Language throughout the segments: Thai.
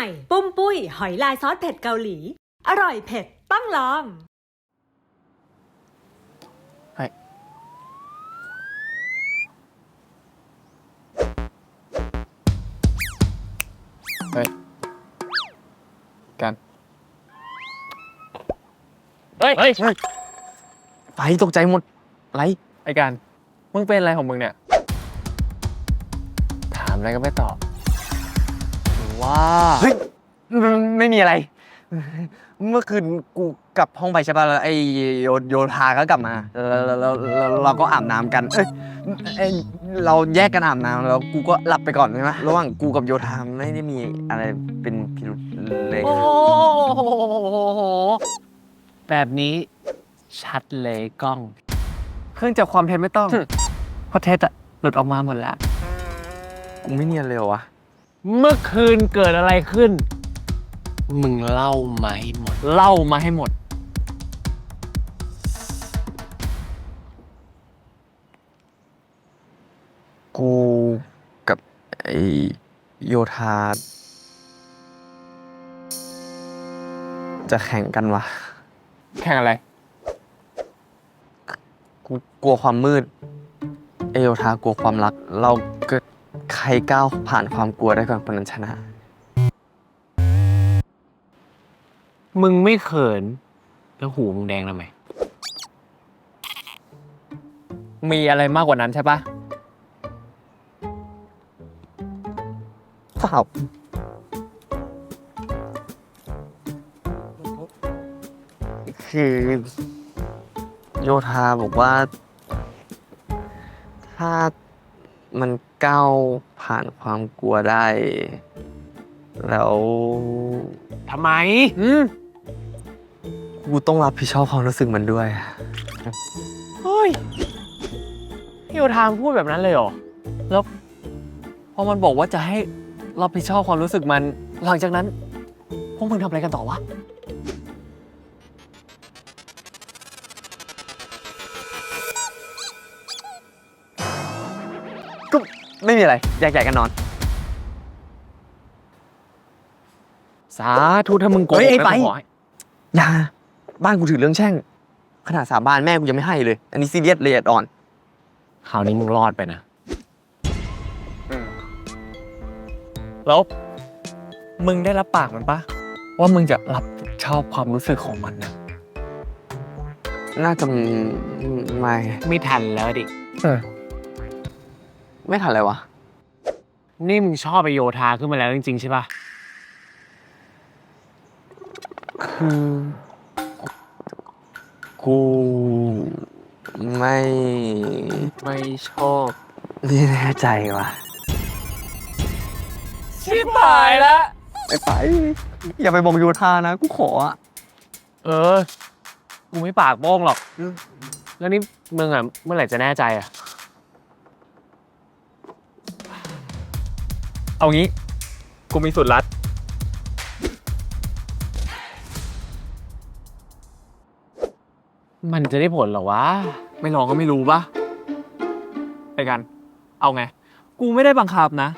ม่ปุ้มปุ้ย หอยลายซอสเผ็ดเกาหลี อร่อยเผ็ดต้องลองเฮ้ยกันเฮ้ย เฮ้ยไปตกใจหมดอะไรไอ้กันมึงเป็นอะไรของมึงเนี่ย ถามอะไรก็ไม่ตอบ ว้าเฮ้ยไม่ไม่มีอะไร เมื่อคืนกูกลับห้องไปใช่ป่ะแล้วไอโยโยธาก็กลับมาแล้วแล้วแล้วแล้วเราก็อาบน้ำกันเอ้ยเอ้ยเราแยกกันอาบน้ำแล้วกูก็หลับไปก่อนใช่ไหมระหว่างกูกับโยธาไม่ได้มีอะไรเป็นพิรุธเลย โอ้โห แบบนี้ชัดเลยกล้อง เครื่องจับความเท็จไม่ต้อง เพราะเท็จอะหลุดออกมาหมดแล้ว กูไม่เนียนเลยเหรอวะ เมื่อคืนเกิดอะไรขึ้น มึงเล่ามาให้หมด เล่ามาให้หมด กูกับไอโยธา จะแข่งกันวะ แข่งอะไร กูกลัวความมืดเอโยธากลัวความรัก เราเกิดใค รก้าวผ่านความกลัวได้ก่อนคนนั้นชนะ มึงไม่เขิน แล้วหูมึงแดงทำไม มีอะไรมากกว่านั้นใช่ปะเปล่าคือโยธาบอกว่า ถ้ามันก้าว ผ่านความกลัวได้ แล้วทำไมอืมกูต้องรับผิดชอบความรู้สึกมันด้วย เฮ้ยพี่โอทามพูดแบบนั้นเลยเหรอ แล้วพอมันบอกว่าจะให้รับผิดชอบความรู้สึกมัน หลังจากนั้น พวกมึงทำอะไรกันต่อวะ ไม่มีอะไรแยกย้ายกันนอน สาธุถ้ามึงโกหกเฮ้ยไอ้นะไป กูขอให้อย่าบ้านกูถือเรื่องแช่ง ขนาดสาบานแม่กูยังไม่ให้เลย อันนี้ซีเรียสละเอียดอ่อน คราวนี้มึงรอดไปนะแล้ว มึงได้รับปากมันปะว่ามึงจะรับผิดชอบความรู้สึกของมันนะน่าจะไม่ไม่ทันแล้วดิเออ ไม่ทันเลยวะ นี่มึงชอบไปโยธาขึ้นมาแล้วจริงๆใช่ปะคือ กูไม่ไม่ชอบไม่แน่ใจว่ะ ชิบหายแล้วไปไป อย่าไปบอกโยธานะ กูขออะเออ กูไม่ปากโป้งหรอก แล้วนี่มึงอะ เมื่อไหร่จะแน่ใจอะ เอางี้ กูมีสูตรลัด มันจะได้ผลเหรอวะ ไม่ลองก็ไม่รู้ปะไปกัน เอาไง กูไม่ได้บังคับนะ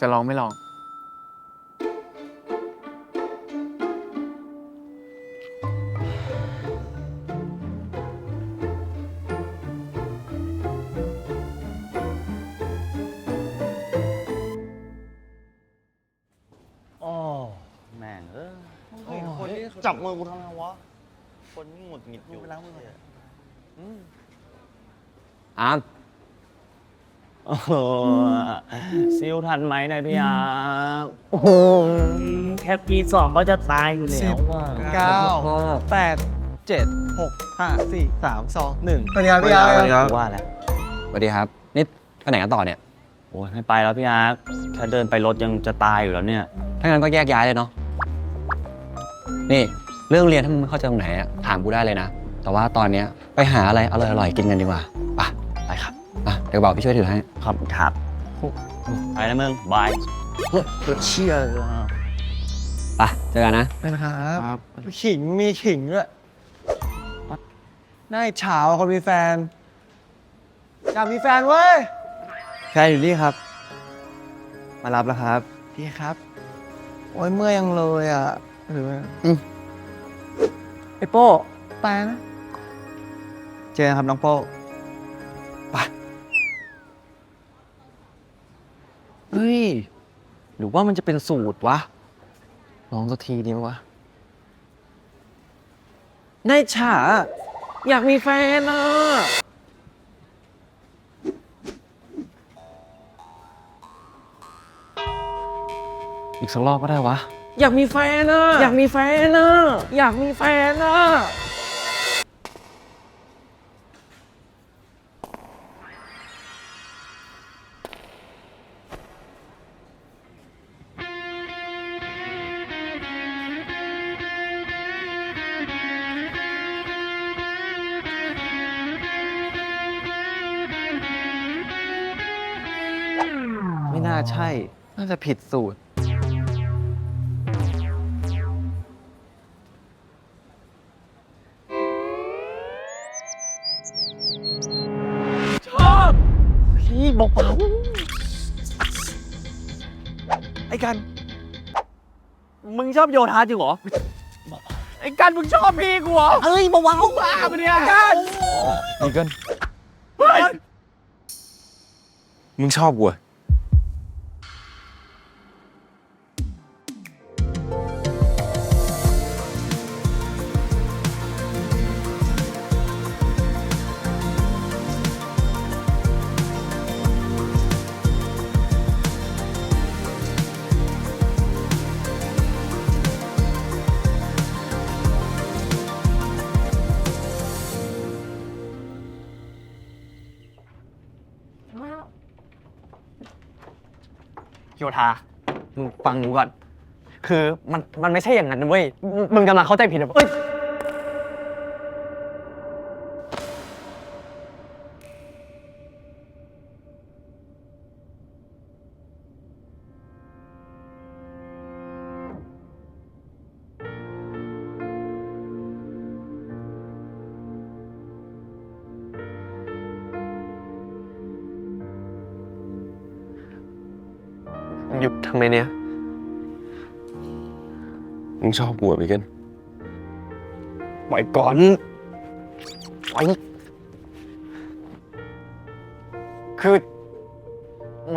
จะลองไม่ลอง จับมือกูทำไมวะ คนนี่หงุดหงิดอยู่ไปล้างมือก่อนอาร์มโอ้โหซิลทันไหมเนายพี่อาร์มโอ้โหแค่ปีสองก็จะตายอยู่แล้วว่ะเก้าแปดเจ็ดหกห้าสี่สามสองหนึ่งสวัสดีครับพี่อาร์มว่าแล้วสวัสดีครับ นี่ไปไหนกันต่อเนี่ย โอ้ยไม่ไปแล้วพี่อาร์มแค่เดินไปรถยังจะตายอยู่แล้วเนี่ย ถ้างั้นก็แยกย้ายเลยเนาะ นี่ เรื่องเรียนถ้ามึงไม่เข้าใจตรงไหนอะถามกูได้เลยนะ แต่ว่าตอนเนี้ยไปหาอะไรอร่อยๆกินกันดีกว่าไปไปครับอะเดี๋ยวบอกพี่ช่วยถือให้ครับครับไปนะมึงบายเชี่ยไปเจอกันนะนะครับ ขิงมีขิงด้วยน่าอิจฉาว่ะคนมีแฟนอยากมีแฟนเว้ยแฟนอยู่นี่ครับอมารับแล้วครับ พี่ครับ โอ้ยเมื่อยยังเลยอะหรือว่า ไอโป้ไปนะ เจอกันครับน้องโป้เฮ้ย หรือว่ามันจะเป็นสูตรวะ ลองสักทีดีไหมวะนายฉาอยากมีแฟนอะ อีกสักรอบก็ได้วะ อยากมีแฟนอะ อยากมีแฟนอะ อยากมีแฟนอะ ไม่น่าใช่ น่าจะผิดสูตร กัน มึงชอบโยธาจริงเหรอ ไอ้กันมึงชอบพี่กูเหรอเฮ้ยเบาๆบ้าปะเนี่ยกันอีเกิลเฮ้ยมึงชอบกูอะ ยธามึงฟังกูก่อน คือมันมันไม่ใช่อย่างนั้นนะเว้ย มึงกำลังเข้าใจผิดอะเอ้ย หยุดทำไมเนี่ย มึงชอบกูอะอีเกิลปล่อยก่อนปล่อยคือ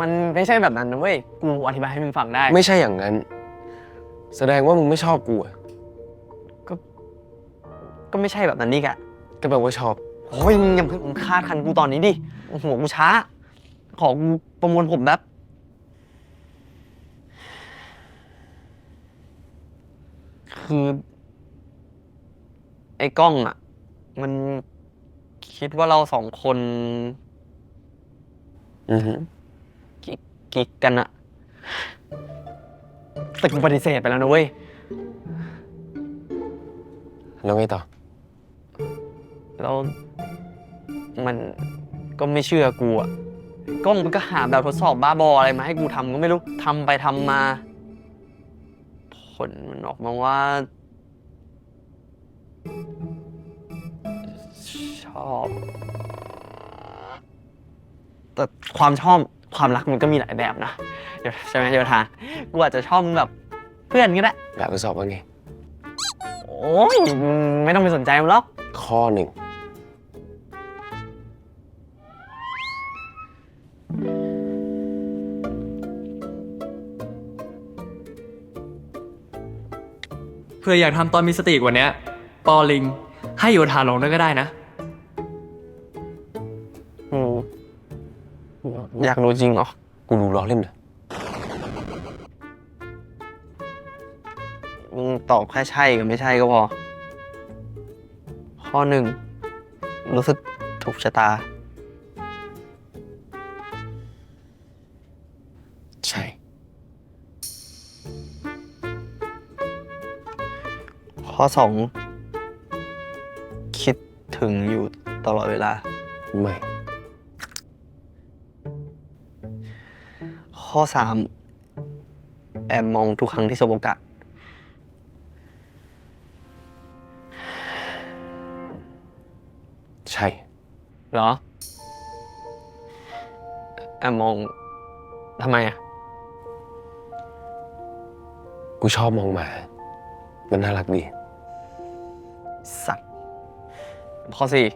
มันไม่ใช่แบบนั้นนะเว้ย กูอธิบายให้มึงฟังได้ ไม่ใช่อย่างนั้น แสดงว่ามึงไม่ชอบกูอะก็ไม่ใช่แบบนั้นนี่กะก็แปลว่าชอบ โอ้ยมึงอย่าเพิ่งคาดคันกูตอนนี้ดิโอ้โหกูช้า ขอกูประมวลผมแบบ คือ ไอ้กล้องอะ มันคิดว่าเราสองคนอือหือกิ๊กกันอะแต่กูปฏิเสธไปแล้วนะเว้ย แล้วไงต่อ แล้วมันก็ไม่เชื่อกูอะกล้องมันก็หาแบบทดสอบบ้าบออะไรมาให้กูทำก็ไม่รู้ทำไปทำมา ผลมันออกมาว่า ชอบ แต่ความชอบความรักมันก็มีหลายแบบนะเดี๋ยวใช่ไหมโยธากูอาจจะชอบมึงแบบเพื่อนก็ได้ แบบทดสอบว่าไง โอ้ยมึงไม่ต้องไปสนใจมันหรอก ข้อหนึ่ง เพื่ออยากทำตอนมีสติกว่าเนี้ยปอลิง ให้โยธาลงด้วยก็ได้นะ อืมอยากรู้จริงเหรอ กูรู้ล้อเล่นนะมึงตอบแค่ใช่กับไม่ใช่ก็พอ ข้อหนึ่ง รู้สึกถูกชะตา ใช่ ข้อสองคิดถึงอยู่ตลอดเวลา ไม่ ข้อสามแอบมองทุกครั้งที่สบโอกาสใช่ เหรอแอบมองทำไมอะชอบมองหมา มันน่ารักดี ข้อสี่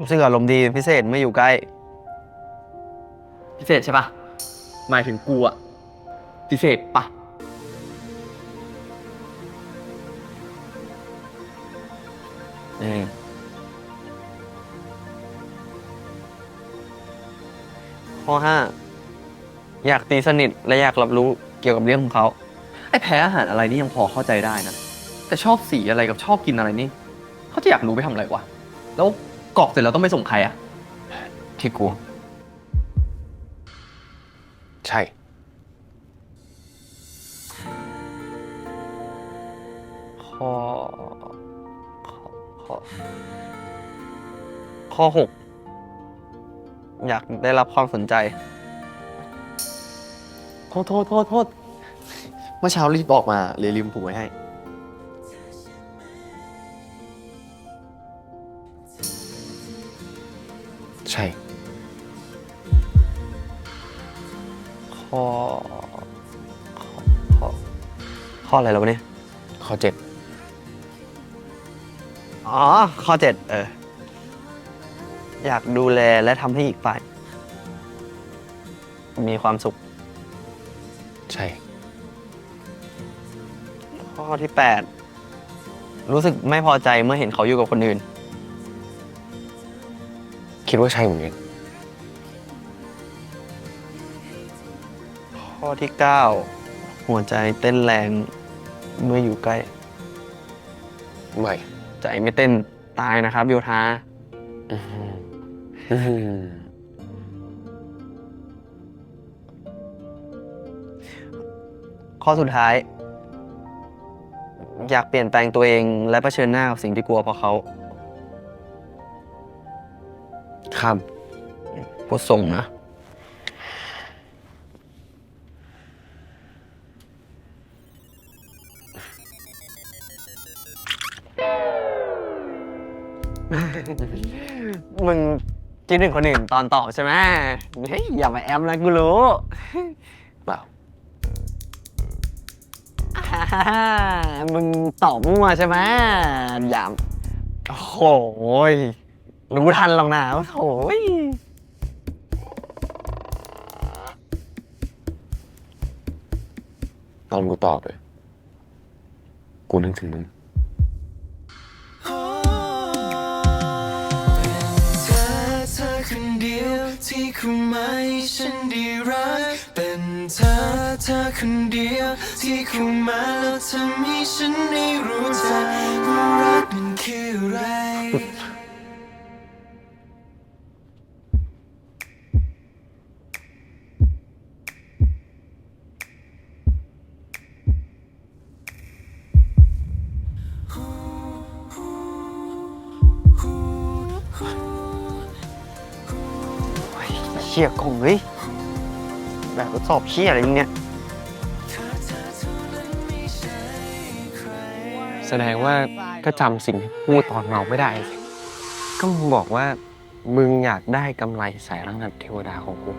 รู้สึกอารมณ์ดีเป็นพิเศษเมื่ออยู่ใกล้ พิเศษใช่ปะหมายถึงกูอะพิเศษปะอืมข้อห้าอยากตีสนิทและอยากรับรู้เกี่ยวกับเรื่องของเขา ไอ้แพ้อาหารอะไรนี่ยังพอเข้าใจได้นะ แต่ชอบสีอะไรกับชอบกินอะไรนี่ เขาจะอยากรู้ไปทำอะไรวะ แล้วกรอกเสร็จแล้วต้องไปส่งใครอะที่กู ใช่ ข้อ ข้อ ข้อข้อหกอยากได้รับความสนใจ โทษโทษโทษโทษเมื่อเช้ารีบออกมาเลยลืมผูกไว้ให้ ข้อข้อ ข้อ ข้ออะไรแล้ววะเนี่ย ข้อเจ็ดอ๋อ ข้อเจ็ดเออ อยากดูแลและทำให้อีกฝ่าย มีความสุข ใช่ ข้อที่แปดรู้สึกไม่พอใจเมื่อเห็นเขาอยู่กับคนอื่น คิดว่าใช่เหมือนกัน ข้อที่เก้าหัวใจเต้นแรงเมื่ออยู่ใกล้ ไม่ใจไม่เต้นตายนะครับโยธา อื้อหืออื้อหือข้อสุดท้าย อยากเปลี่ยนแปลงตัวเองและเผชิญหน้ากับสิ่งที่กลัวเพราะเขาข้ามโคตรส่งนะ มึงคิดถึงคนอื่นตอนตอบใช่ไหมเฮ้ยอย่ามาแอมนะกูรู้เปล่าอ่ามึงตอบมั่วใช่ไหมอย่าโอ้โหยรู้ทันหรอกนะโอ้โหยตอนกูตอบเลย กูนึกถึงมึง คนเดียวที่คุมไม่ฉันได้รัก เป็นเธอเธอคนเดียวที่คุมมาแล้วทำให้ฉันได้รู้จักว่ารักมันคืออะไร ชี่ยกงเฮ้ยแบบทดสอบเชี่ยอะไรเนี่ย แสดงว่าก็จำสิ่งที่พูดตอนเมาไม่ได้สิก็มึงบอกว่ามึงอยากได้กำไรสายรังหัดเทวดาของกู